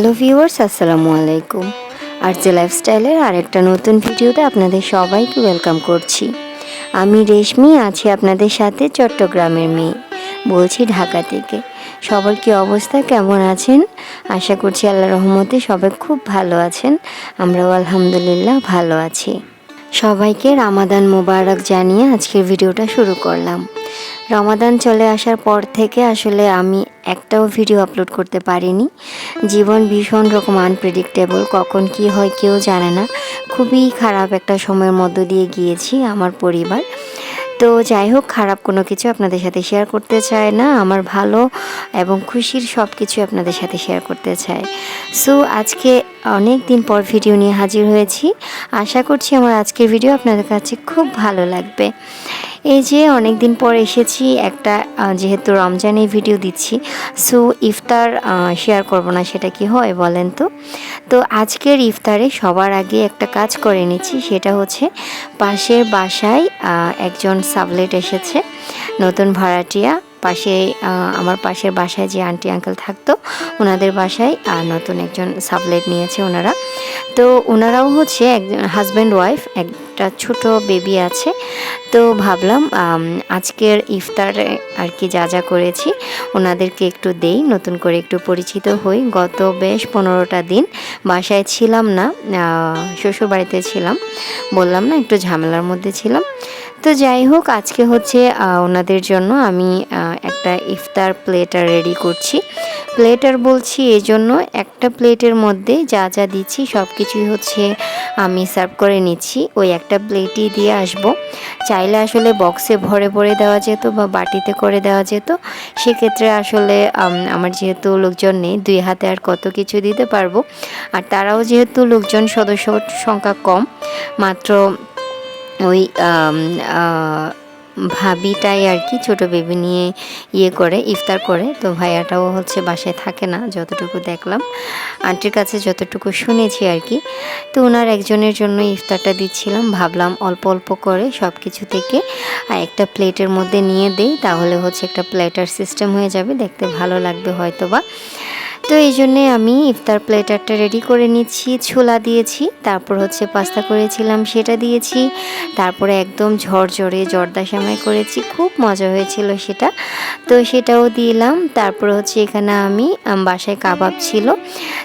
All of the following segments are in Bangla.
হ্যালো ভিউয়ার্স, আসসালামু আলাইকুম। আর যে লাইফস্টাইলের আরেকটা নতুন ভিডিওতে আপনাদের সবাইকে ওয়েলকাম করছি। আমি রেশমি, আছি আপনাদের সাথে চট্টগ্রামের মেয়ে, বলছি ঢাকা থেকে। সবার কি অবস্থা, কেমন আছেন? আশা করছি আল্লাহ রহমতে সবাই খুব ভালো আছেন, আমরাও আলহামদুলিল্লাহ ভালো আছি। সবাইকে রামাদান মোবারক জানিয়ে আজকের ভিডিওটা শুরু করলাম। রমাদান চলে আসার পর থেকে আসলে আমি একটাও ভিডিও আপলোড করতে পারিনি। জীবন ভীষণ রকম আনপ্রেডিক্টেবল কখন কি হয় কেউ জানে না। খুবই খারাপ একটা সময়ের মধ্য দিয়ে গিয়েছি আমার পরিবার। তো যাই হোক, খারাপ কোনো কিছু আপনাদের সাথে শেয়ার করতে চায় না। আমার ভালো এবং খুশির সব কিছু আপনাদের সাথে শেয়ার করতে চায় সো আজকে অনেক দিন পর ভিডিও নিয়ে হাজির হয়েছি। আশা করছি আমার আজকের ভিডিও আপনাদের কাছে খুব ভালো লাগবে। এই যে অনেক দিন পর এসেছি একটা যেহেতু রমজানের ভিডিও দিচ্ছি, সো ইফতার শেয়ার করব না সেটা কি হয় বলেন তো? তো আজকের ইফতারে সবার আগে একটা কাজ করে নিচ্ছি, সেটা হচ্ছে পাশের বাসায় একজন সাবলেট এসেছে, নতুন ভাড়াটিয়া। পাশে আমার পাশের বাসায় যে আন্টি আঙ্কেল থাকতো ওনাদের বাসায় নতুন একজন সাবলেট নিয়েছে ওনারা তো ওনারাও হচ্ছে একজন হাজব্যান্ড ওয়াইফ একটা ছোট বেবি আছে। তো ভাবলাম আজকের ইফতারে আর কি যা যা করেছি ওনাদেরকে একটু দেই, নতুন করে একটু পরিচিত হই। গত বেশ পনেরোটা দিন বাসায় ছিলাম না শ্বশুর বাড়িতে ছিলাম। বললাম না, একটু ঝামেলার মধ্যে ছিলাম। তো যাই হোক, আজকে হচ্ছে ওনাদের জন্য আমি একটা ইফতার প্লেটার রেডি করছি। প্লেটার বলছি এই জন্য একটা প্লেটের মধ্যে যা যা দিচ্ছি সব কিছুই হচ্ছে আমি সার্ভ করে নিচ্ছি। ওই একটা প্লেটই দিয়ে আসব। চাইলে আসলে বক্সে ভরে ভরে দেওয়া যেত বা বাটিতে করে দেওয়া যেত। সেক্ষেত্রে আসলে আমার যেহেতু লোকজন নেই, দুই হাতে আর কত কিছু দিতে পারব। আর তারাও যেহেতু লোকজন সদস্য সংখ্যা কম, মাত্র ওই ভাবিটাই আর কি ছোট বেবি নিয়ে ইয়ে করে, ইফতার করে। তো ভাইয়াটাও হচ্ছে বাসায় থাকে না, যতটুকু দেখলাম। আন্টির কাছে যতটুকু শুনেছি আর কি। তো ওনার একজনের জন্য ইফতারটা দিচ্ছিলাম, ভাবলাম অল্প অল্প করে সব কিছু থেকে একটা প্লেটের মধ্যে নিয়ে দেই, তাহলে হচ্ছে একটা প্লেটার সিস্টেম হয়ে যাবে, দেখতে ভালো লাগবে হয়তো বা তো এই জন্যে আমি ইফতার প্লেটারটা রেডি করে নিচ্ছি। ছোলা দিয়েছি, তারপর হচ্ছে পাস্তা করেছিলাম, সেটা দিয়েছি। তারপরে একদম ঝরঝরে, জর্দা সেমাই করেছি, খুব মজা হয়েছিল সেটা। তো সেটাও দিলাম, তারপর হচ্ছে এখানে আমি বাসায় কাবাব ছিল।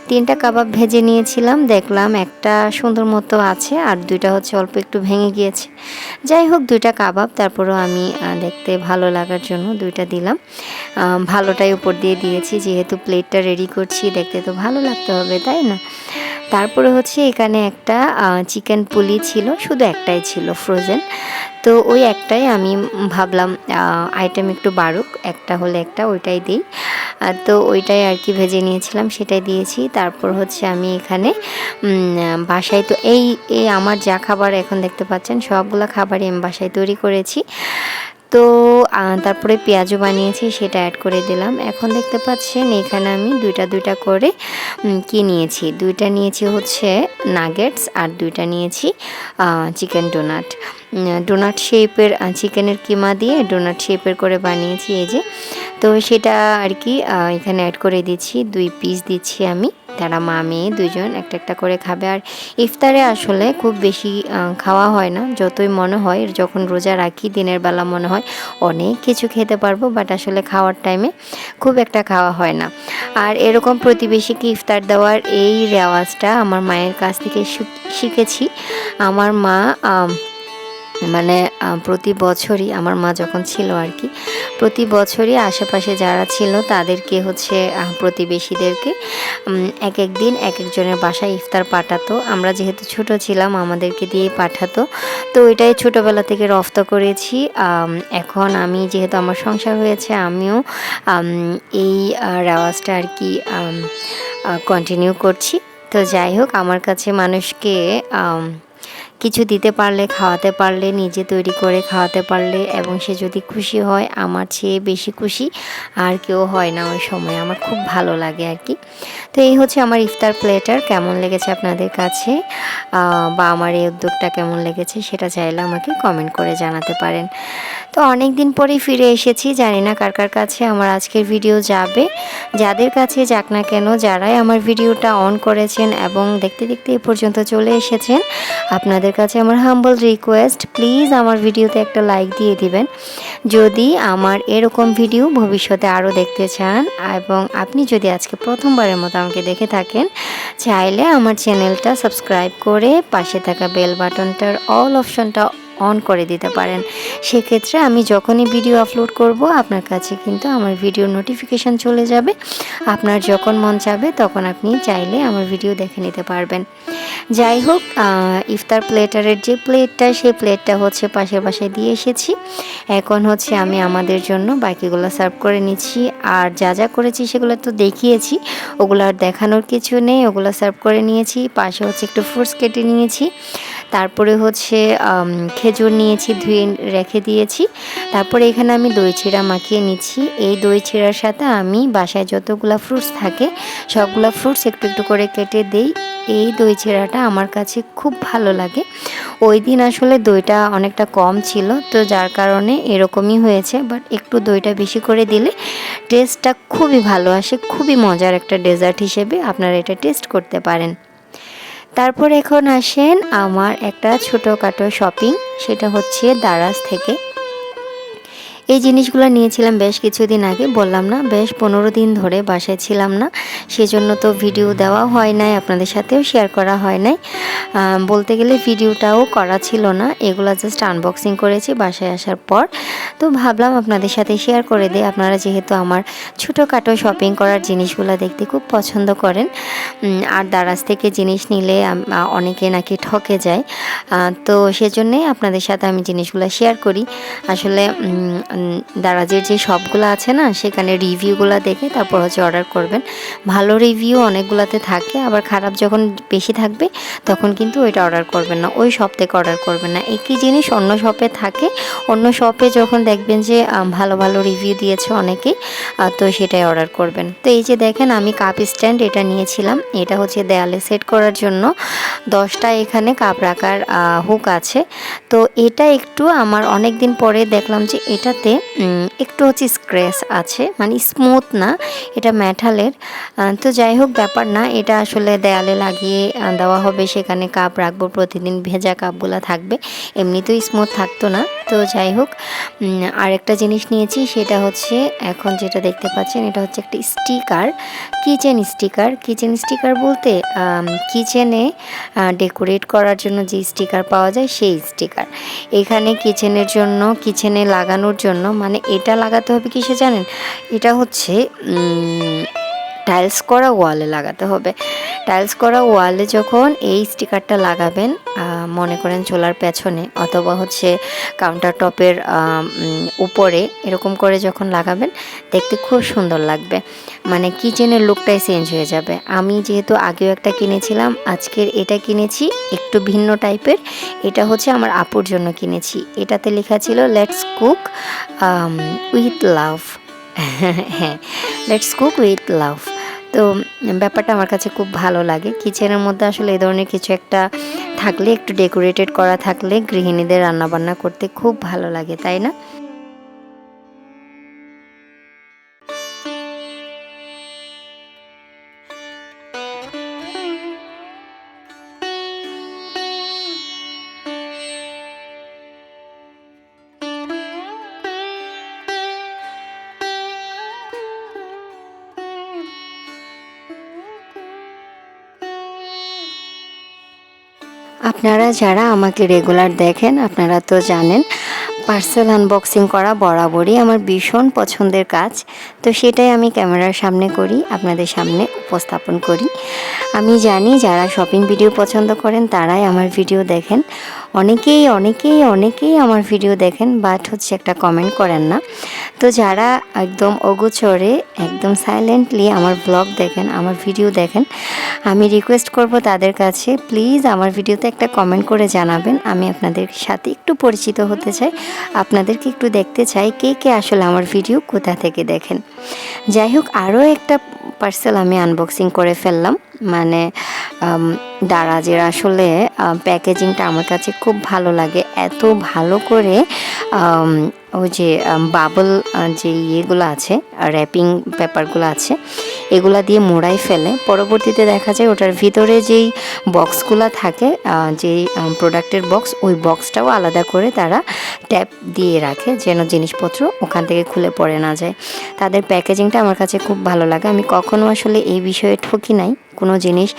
তিনটা কাবাব ভেজে নিয়েছিলাম, দেখলাম একটা সুন্দর মতো আছে, আর দুইটা হচ্ছে অল্প একটু ভেঙে গিয়েছে। যাই হোক, দুইটা কাবাব, তারপরেও আমি দেখতে ভালো লাগার জন্য দুইটা দিলাম। ভালোটাই উপর দিয়ে দিয়েছি, যেহেতু প্লেটটা রেডি করছি, দেখতে তো ভালো লাগতে হবে, তাই না? তারপরে হচ্ছে এখানে একটা চিকেন পুলি ছিল, শুধু একটাই ছিল ফ্রোজেন তো ওই একটাই আমি ভাবলাম আইটেম একটু বাড়ুক, একটা হলে একটা, ওইটাই দিই। তো ওইটাই আর কি ভেজে নিয়েছিলাম, সেটাই দিয়েছি। তারপর হচ্ছে আমি এখানে বাসায় তো এই এই আমার যা খাবার এখন দেখতে পাচ্ছেন, সবগুলো খাবারই আমি বাসায় তৈরি করেছি। তো তারপরে পেঁয়াজও বানিয়েছি, সেটা অ্যাড করে দিলাম। এখন দেখতে পাচ্ছেন, এখানে আমি দুইটা দুইটা করে কি নিয়েছি? দুইটা নিয়েছি হচ্ছে নাগেটস আর দুইটা নিয়েছি চিকেন ডোনাট ডোনাট শেপের চিকেনের কিমা দিয়ে ডোনাট শেপের করে বানিয়েছি এই যে। তো সেটা আর কি এখানে অ্যাড করে দিচ্ছি, দুই পিস দিচ্ছি আমি। তারা মা, মেয়ে দুজন একটা একটা করে খাবে। আর ইফতারে আসলে খুব বেশি খাওয়া হয় না। যতই মনে হয়, যখন রোজা রাখি, দিনের বেলা মনে হয়, অনেক কিছু খেতে পারব বাট আসলে খাওয়ার টাইমে খুব একটা খাওয়া হয় না। আর এরকম প্রতিবেশীকে ইফতার দেওয়ার এই রেওয়াজটা আমার মায়ের কাছ থেকে শিখ- শিখেছি। আমার মা মানে প্রতি বছরই আমার মা যখন ছিল আর কি, প্রতি বছরই আশেপাশে যারা ছিল তাদেরকে হচ্ছে প্রতিবেশীদেরকে এক এক দিন এক একজনের বাসায় ইফতার পাঠাতো। আমরা যেহেতু ছোট ছিলাম, আমাদেরকে দিয়ে পাঠাতো। তো ওইটাই ছোটোবেলা থেকে রফত করেছি। এখন আমি যেহেতু আমার সংসার হয়েছে, আমিও এই রেওয়াজটা আর কি কন্টিনিউ করছি। তো যাই হোক, আমার কাছে মানুষকে কিছু দিতে পারলে, খাওয়াতে পারলে, নিজে তৈরি করে খাওয়াতে পারলে এবং সে যদি খুশি হয়, আমার চেয়ে বেশি খুশি আর কেউ হয় না ওই সময়। আমার খুব ভালো লাগে আর কি। তো এই হচ্ছে আমার ইফতার প্লেটার। কেমন লেগেছে আপনাদের কাছে? বা আমার এই উদ্যোগটা কেমন লেগেছে সেটা চাইলে আমাকে কমেন্ট করে জানাতে পারেন। তো অনেক দিন পরেই ফিরে এসেছি। জানি না কার কার কাছে আমার আজকের ভিডিও যাবে। যাদের কাছে যাক না কেন, যারাই আমার ভিডিওটা অন করেছেন এবং দেখতে দেখতে এ পর্যন্ত চলে এসেছেন, আপনাদের কাছে আমার হাম্বল রিকোয়েস্ট প্লিজ আমার ভিডিওতে একটা লাইক দিয়ে দিবেন। যদি আমার এরকম ভিডিও ভবিষ্যতে আরও দেখতে চান এবং আপনি যদি আজকে প্রথমবারের মতো আমাকে দেখে থাকেন, চাইলে আমার চ্যানেলটা সাবস্ক্রাইব করে পাশে থাকা বেল বাটনটার অল অপশনটা অন করে দিতে পারেন। সেক্ষেত্রে আমি যখনই ভিডিও আপলোড করব, আপনার কাছে কিন্তু আমার ভিডিও নোটিফিকেশান চলে যাবে। আপনার যখন মন চাবে, তখন আপনি চাইলে আমার ভিডিও দেখে নিতে পারবেন। যাই হোক ইফতার প্লেটারের যে প্লেটটা, সেই প্লেটটা হচ্ছে পাশের বাসায় দিয়ে এসেছি। এখন হচ্ছে আমি আমাদের জন্য বাকিগুলো সার্ভ করে নিচ্ছি। আর যা যা করেছি, সেগুলো তো দেখিয়েছি। ওগুলো আর দেখানোর কিছু নেই। ওগুলো সার্ভ করে নিয়েছি। পাশে হচ্ছে একটু ফ্রুটস কেটে নিয়েছি। তারপরে হচ্ছে খেজুর নিয়েছি, ধুয়ে রেখে দিয়েছি। তারপরে এখানে আমি দই ছিঁড়া মাখিয়ে নিচ্ছি। এই দই ছিঁড়ার সাথে আমি বাসায় যতগুলা ফ্রুটস থাকে, সবগুলা ফ্রুটস একটু একটু করে কেটে দেই। এই দই চিড়াটা আমার কাছে খুব ভালো লাগে। ওই দিন আসলে দইটা অনেকটা কম ছিল, তো যার কারণে এরকমই হয়েছে। বাট একটু দইটা বেশি করে দিলে টেস্টটা খুবই ভালো আসে, খুবই মজার একটা ডেজার্ট হিসেবে আপনারা এটা টেস্ট করতে পারেন। তারপর এখন আসেন আমার একটা ছোটোখাটো শপিং সেটা হচ্ছে দারাজ থেকে। এই জিনিসগুলো নিয়েছিলাম বেশ কিছুদিন আগে, বললাম না, বেশ পনেরো দিন ধরে বাসায় ছিলাম না, সেজন্য তো ভিডিও দেওয়া হয় নাই, আপনাদের সাথেও শেয়ার করা হয় নাই। বলতে গেলে ভিডিওটাও করা ছিল না, এগুলো জাস্ট আনবক্সিং করেছি বাসায় আসার পর। তো ভাবলাম আপনাদের সাথে শেয়ার করে দিই, আপনারা যেহেতু আমার ছোটোখাটো শপিং করার জিনিসগুলো দেখতে খুব পছন্দ করেন আর দারাজ থেকে জিনিস নিলে অনেকে নাকি ঠকে যায়। তো সেজন্যে আপনাদের সাথে আমি জিনিসগুলো শেয়ার করি। আসলে দারাজের যে শপগুলো আছে না, সেখানে রিভিউগুলো দেখে তারপর হচ্ছে অর্ডার করবেন। ভালো রিভিউ অনেকগুলোতে থাকে, আবার খারাপ যখন বেশি থাকবে, তখন কিন্তু ওইটা অর্ডার করবেন না। ওই শপ থেকে অর্ডার করবেন না। একই জিনিস অন্য শপে থাকে। অন্য শপে যখন দেখবেন যে ভালো ভালো রিভিউ দিয়েছে অনেকেই তো সেটাই অর্ডার করবেন। তো এই যে দেখেন, আমি কাপ স্ট্যান্ড এটা নিয়েছিলাম। এটা হচ্ছে দেয়ালে সেট করার জন্য। দশটা এখানে কাপ রাখার হুক আছে। তো এটা একটু আমার অনেক দিন পরে দেখলাম যে, এটাতে উম, একটু হচ্ছে স্ক্র্যাচ আছে মানে স্মুথ না এটা মেটালের। তো যাই হোক ব্যাপার না এটা আসলে দেয়ালে লাগিয়ে দেওয়া হবে সেখানে কাপ রাখব প্রতিদিন ভেজা কাপগুলো থাকবে এমনিতেই স্মুথ থাকতো না। তো যাই হোক আরেকটা জিনিস নিয়েছি সেটা হচ্ছে এখন যেটা দেখতে পাচ্ছেন এটা হচ্ছে একটা sticker kitchen sticker. Kitchen sticker বলতে কিচেনে ডেকোরেট করার জন্য যে স্টিকার পাওয়া যায় সেই স্টিকার। এখানে কিচেনের জন্য কিচেনে লাগানোর জন্য মানে এটা লাগাতে হবে কিসে জানেন? এটা হচ্ছে টাইলস করা ওয়ালে লাগাতে হবে। টাইলস করা ওয়ালে যখন এই স্টিকারটা লাগাবেন মনে করেন চোলার পেছনে অথবা হচ্ছে কাউন্টার টপের উপরে এরকম করে যখন লাগাবেন, দেখতে খুব সুন্দর লাগবে। মানে কিচেনের লুকটাই চেঞ্জ হয়ে যাবে। আমি যেহেতু আগেও একটা কিনেছিলাম, আজকের এটা কিনেছি, একটু ভিন্ন টাইপের এটা হচ্ছে আমার আপুর জন্য কিনেছি। এটাতে লেখা ছিল লেটস কুক উইথ লাভ হ্যাঁ লেটস কুক উইথ লাভ তো ব্যাপারটা আমার কাছে খুব ভালো লাগে। কিচেনের মধ্যে আসলে এই ধরনের কিছু একটা থাকলে, একটু ডেকোরেটেড করা থাকলে গৃহিণীদের রান্নাবান্না করতে খুব ভালো লাগে, তাই না? আপনারা যারা আমাকে রেগুলার দেখেন, আপনারা তো জানেন, পার্সেল আনবক্সিং করা বরাবরই আমার ভীষণ পছন্দের কাজ। তো সেটাই আমি ক্যামেরার সামনে করি, আপনাদের সামনে উপস্থাপন করি। আমি জানি যারা শপিং ভিডিও পছন্দ করেন, তারাই আমার ভিডিও দেখেন। অনেকেই অনেকেই অনেকেই আমার ভিডিও দেখেন বাট হচ্ছে একটা কমেন্ট করেন না। তো যারা একদম অগোচরে, একদম সাইলেন্টলি আমার ব্লগ দেখেন, আমার ভিডিও দেখেন, আমি রিকোয়েস্ট করব তাদের কাছে প্লিজ আমার ভিডিওতে একটা কমেন্ট করে জানাবেন। আমি আপনাদের সাথে একটু পরিচিত হতে চাই, আপনাদেরকে একটু দেখতে চাই, কে কে আসলে আমার ভিডিও কোথা থেকে দেখেন। যাই হোক, আরও একটা পার্সেল আমি আনবক্সিং করে ফেললাম। মানে দারাজের আসলে প্যাকেজিংটা আমার কাছে খুব ভালো লাগে। এত ভালো করে ওই যে বাবল যে ইয়েগুলো আছে র্যাপিং পেপারগুলো আছে এগুলা দিয়ে মোড়াই ফেলে। পরবর্তীতে দেখা যায় ওটার ভিতরে যেই বক্সগুলো থাকে যেই প্রোডাক্টের বক্স ওই বক্সটাও আলাদা করে তারা ট্যাপ দিয়ে রাখে যেন জিনিসপত্র ওখান থেকে খুলে পড়ে না যায়। তাদের প্যাকেজিংটা আমার কাছে খুব ভালো লাগে। আমি কখনো আসলে এই বিষয়ে ঠকি নাই। কোনো জিনিস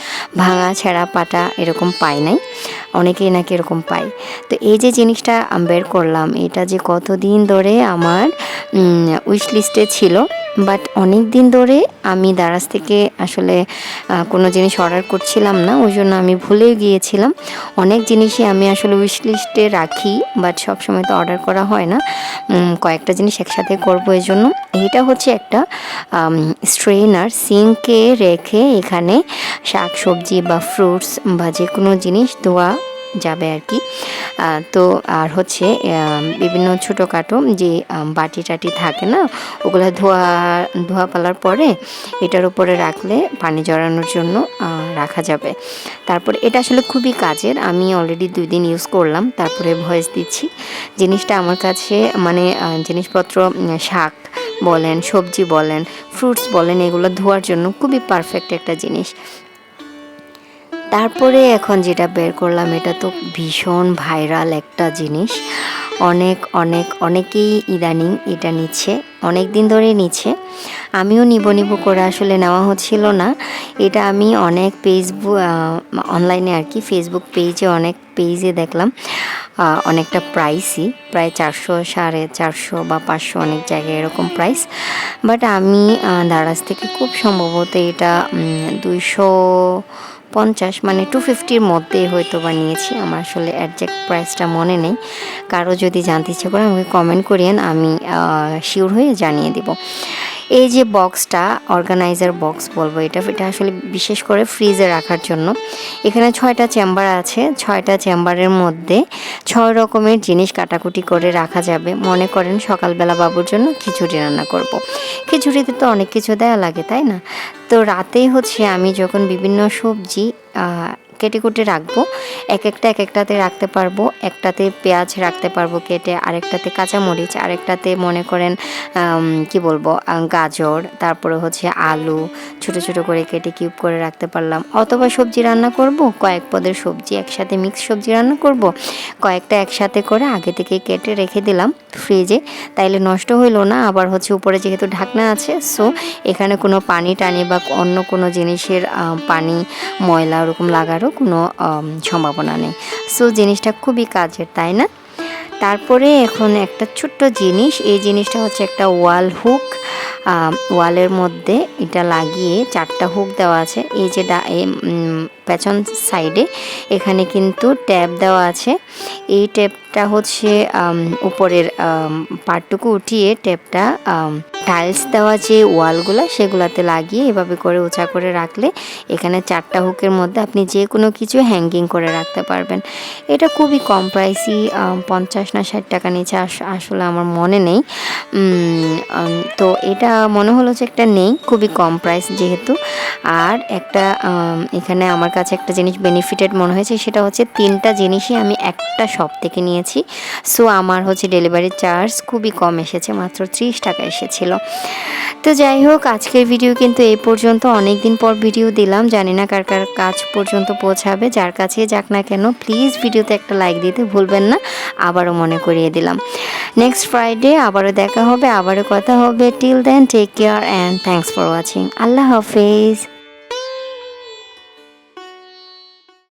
ভাঙা, ছেঁড়া, পাটা এরকম পাই নাই। অনেকেই নাকি এরকম পায়। তো এই যে জিনিসটা বের করলাম, এটা যে কতদিন ধরে আমার উইশ লিস্টে ছিল বাট অনেক দিন ধরে আমি দারাজ থেকে আসলে কোনো জিনিস অর্ডার করছিলাম না, ওই জন্য আমি ভুলেও গিয়েছিলাম। অনেক জিনিসই আমি আসলে উইশ লিস্টে রাখি বাট সবসময় তো অর্ডার করা হয় না। কয়েকটা জিনিস একসাথে করব এই জন্য। এইটা হচ্ছে একটা স্ট্রেনার সিঙ্কে রেখে এখানে শাক সবজি বা ফ্রুটস বা যে কোনো জিনিস ধোয়া যাবে আর কি। তো আর হচ্ছে বিভিন্ন ছোটোখাটো যে বাটি টাটি থাকে না, ওগুলো ধোয়া ধোয়া পালার পরে এটার উপরে রাখলে পানি জড়ানোর জন্য রাখা যাবে। তারপরে এটা আসলে খুবই কাজের, আমি অলরেডি দুই দিন ইউজ করলাম, তারপরে ভয়েস দিচ্ছি। জিনিসটা আমার কাছে মানে জিনিসপত্র শাক বলেন, সবজি বলেন ফ্রুটস বলেন, এগুলো ধোয়ার জন্য খুবই পারফেক্ট একটা জিনিস। তারপরে এখন যেটা বের করলাম, এটা তো ভীষণ ভাইরাল একটা জিনিস। অনেক অনেক, অনেকেই ইদানিং এটা নিচ্ছে অনেক দিন ধরেই নিচ্ছে। আমিও নিব নিব করে আসলে নেওয়া হচ্ছিল না। এটা আমি অনেক ফেসবুক অনলাইনে আর কি ফেসবুক পেজে অনেক পেজে দেখলাম। অনেকটা প্রাইসই প্রায় চারশো, সাড়ে চারশো বা পাঁচশো অনেক জায়গায় এরকম প্রাইস বাট আমি দারাজ থেকে খুব সম্ভবত এটা দুইশো পঞ্চাশ মানে টু ফিফটির মধ্যে হয়তো বা নিয়েছি আমার আসলে অ্যাডজ্যাক্ট প্রাইসটা মনে নেই। কারও যদি জানতে ইচ্ছে করে আমাকে কমেন্ট করিয়েন, আমি শিওর হয়ে জানিয়ে দিব। এই যে বক্সটা অর্গানাইজার বক্স বলব এটা এটা আসলে বিশেষ করে ফ্রিজে রাখার জন্য। এখানে ছয়টা চেম্বার আছে, ছয়টা চেম্বারের মধ্যে ছয় রকমের জিনিস কাটাকুটি করে রাখা যাবে। মনে করেন সকালবেলা বাবুর জন্য খিচুড়ি রান্না করব। খিচুড়িতে তো অনেক কিছু দেওয়া লাগে, তাই না? তো রাতেই হচ্ছে আমি যখন বিভিন্ন সবজি কেটে কুটে রাখব। এক একটা, এক একটাতে রাখতে পারব। একটাতে পেঁয়াজ রাখতে পারব কেটে, আরেকটাতে কাঁচামরিচ, আরেকটাতে মনে করেন কি বলব গাজর, তারপরে হচ্ছে আলু, ছোট ছোট করে কেটে কিউব করে রাখতে পারলাম। অথবা সবজি রান্না করব, কয়েক পদের সবজি, একসাথে মিক্স সবজি রান্না করব। কয়েকটা একসাথে করে আগে থেকে কেটে রেখে দিলাম ফ্রিজে। তাইলে নষ্ট হইল না, আবার হচ্ছে উপরে যেহেতু ঢাকনা আছে, সো এখানে কোনো পানি টানি বা অন্য কোনো জিনিসের পানি, ময়লা ওরকম লাগারও কোনো সম্ভাবনা নেই। সো জিনিসটা খুবই কাজের, তাই না? তারপরে এখন একটা ছোট্ট জিনিস, এই জিনিসটা হচ্ছে একটা ওয়াল হুক। ওয়ালের মধ্যে এটা লাগিয়ে চারটা হুক দেওয়া আছে। এই যে পেছন সাইডে এখানে কিন্তু ট্যাপ দেওয়া আছে। এই ট্যাপটা হচ্ছে উপরের পার্টটুকু উঠিয়ে টেপটা টাইলস দেওয়া যে ওয়ালগুলো সেগুলাতে লাগিয়ে এভাবে করে উঁচা করে রাখলে এখানে চারটা হুকের মধ্যে আপনি যে কোনো কিছু হ্যাঙ্গিং করে রাখতে পারবেন। এটা খুবই কম প্রাইসই পঞ্চাশ না ষাট টাকা নিচে আস- আসলে আমার মনে নেই। তো এটা মনে হলো যে একটা নেই, খুবই কম প্রাইস যেহেতু। আর একটা এখানে আমার কাছে একটা জিনিস বেনিফিটেড মনে হয়েছে, সেটা হচ্ছে তিনটা জিনিসই আমি একটা শপ থেকে নিয়েছি সো আমার হচ্ছে ডেলিভারি চার্জ খুবই কম এসেছে, মাত্র ত্রিশ টাকা এসেছিল। তো যাই হোক, আজকের ভিডিও কিন্তু এই পর্যন্ত। অনেক দিন পর ভিডিও দিলাম, জানি না কার কার কাজ পর্যন্ত পৌঁছাবে, যার কাছে যাক না কেন প্লিজ ভিডিওতে একটা লাইক দিতে ভুলবেন না, আবারও মনে করিয়ে দিলাম। নেক্সট ফ্রাইডে আবারও দেখা হবে, আবারও কথা হবে। Till then take care and thanks for watching আল্লাহ হাফেজ।